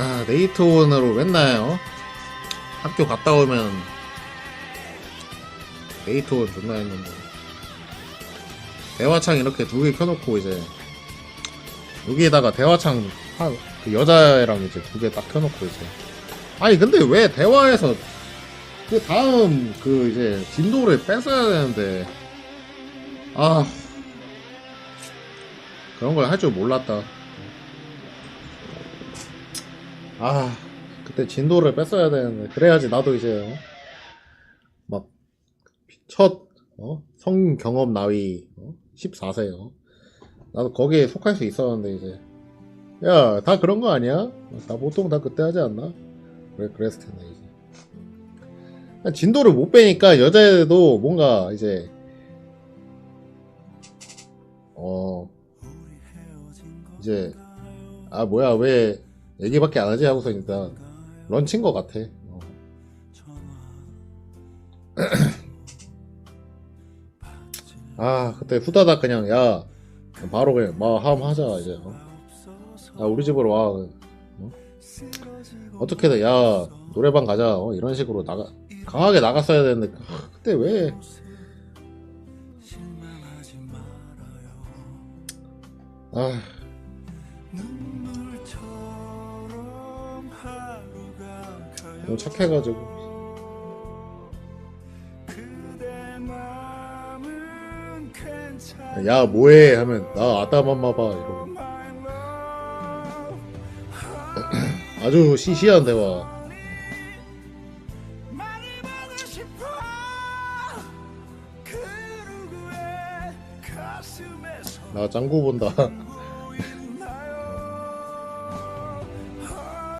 아, 네이트온으로 맨날, 어? 학교 갔다 오면, 네이트온 존나 했는데. 대화창 이렇게 두 개 켜놓고, 이제, 여기에다가 대화창, 한, 그 여자애랑 이제 두 개 딱 켜놓고, 이제. 아니, 근데 왜 대화에서, 그 다음, 그, 이제, 진도를 뺏어야 되는데, 아, 그런 걸 할 줄 몰랐다. 아, 그때 진도를 뺐어야 되는데, 그래야지 나도 이제, 어? 막, 첫, 어? 성 경험 나위, 어? 14세, 어? 나도 거기에 속할 수 있었는데, 이제. 야, 다 그런 거 아니야? 다 보통 다 그때 하지 않나? 그래, 그랬을 텐데, 이제. 진도를 못 빼니까 여자애도 뭔가, 이제, 어, 이제, 아, 뭐야, 왜, 얘기밖에 안 하지? 하고서 일단, 런친 것 같아. 어. 아, 그때 후다닥 그냥, 야, 바로 그냥, 마, 함 하자, 이제. 어? 야, 우리 집으로 와. 어? 어떻게든, 야, 노래방 가자. 어? 이런 식으로 나가, 강하게 나갔어야 되는데, 아, 그때 왜, 아, 너무 착해가지고. 야, 뭐해? 하면, 나 아따맘마 봐. 이러고. 아주 시시한 대화. 나 짱구 본다.